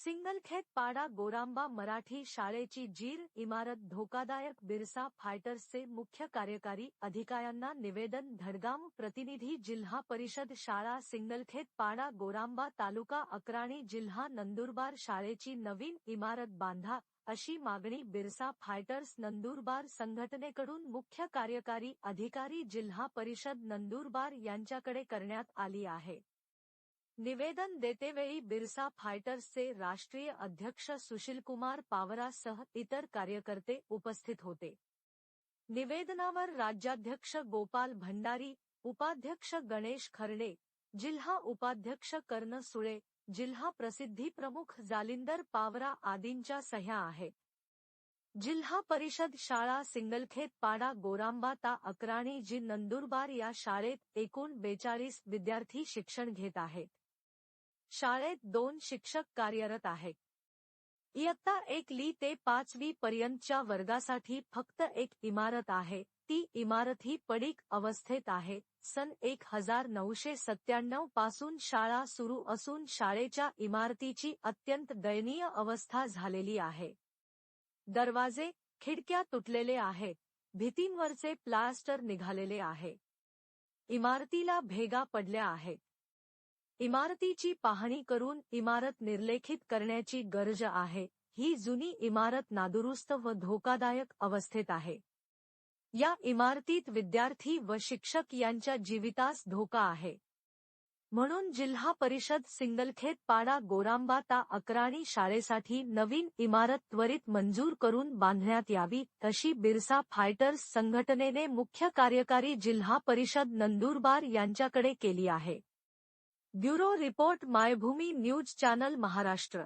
सिंगलखेत पाडा गोरांबा मराठी शाळेची जीर इमारत धोकादायक बिरसा फायटर्सचे मुख्य कार्यकारी अधिकाऱ्यांना निवेदन, धडगाम प्रतिनिधी जिल्हा परिषद शाळा सिंगलखेत पाडा गोरांबा तालुका अक्राणी जिल्हा नंदुरबार शाळेची नवीन इमारत बांधा, अशी मागणी बिरसा फायटर्स नंदुरबार संघटनेकडून मुख्य कार्यकारी अधिकारी जिल्हा परिषद नंदुरबार यांच्याकडे करण्यात आली आहे. निवेदन देतेवेळी बिरसा फायटर्सचे राष्ट्रीय अध्यक्ष सुशीलकुमार पावरासह इतर कार्यकर्ते उपस्थित होते. निवेदनावर राज्याध्यक्ष गोपाल भंडारी उपाध्यक्ष गणेश खर्डे जिल्हा उपाध्यक्ष कर्ण सुळे जिल्हा प्रसिद्धी प्रमुख जालिंदर पावरा आदींच्या सह्या आहेत. जिल्हा परिषद शाळा सिंगलखेत पाडा गोरांबा ता अकराणी जी नंदुरबार या शाळेत एकूण बेचाळीस विद्यार्थी शिक्षण घेत आहेत. शाळेत दोन शिक्षक कार्यरत आहेत. इयत्ता एक ली ते पाचवी पर्यंतच्या वर्गासाठी फक्त एक इमारत आहे. ती इमारत ही पडीक अवस्थेत आहे. सन एक हजार नऊशे सत्त्याण्णवपासून शाळा सुरू असून शाळेच्या इमारतीची अत्यंत दयनीय अवस्था झालेली आहे. दरवाजे खिडक्या तुटलेले आहेत भितींवरचे प्लास्टर निघालेले आहे. इमारतीला भेगा पडल्या आहेत. इमारतीची पाहणी करून इमारत निर्लेखित करण्याची गरज आहे. ही जुनी इमारत नादुरुस्त व धोकादायक अवस्थेत आहे. या इमारतीत विद्यार्थी व शिक्षक यांच्या जीवितास धोका आहे. म्हणून जिल्हा परिषद सिंगलखेत पाडा गोरांबा ता अकराणी शाळेसाठी नवीन इमारत त्वरित मंजूर करून बांधण्यात यावी तशी बिरसा फायटर्स संघटनेने मुख्य कार्यकारी जिल्हा परिषद नंदुरबार यांच्याकडे केली आहे. Bureau report Maibhumi news channel Maharashtra.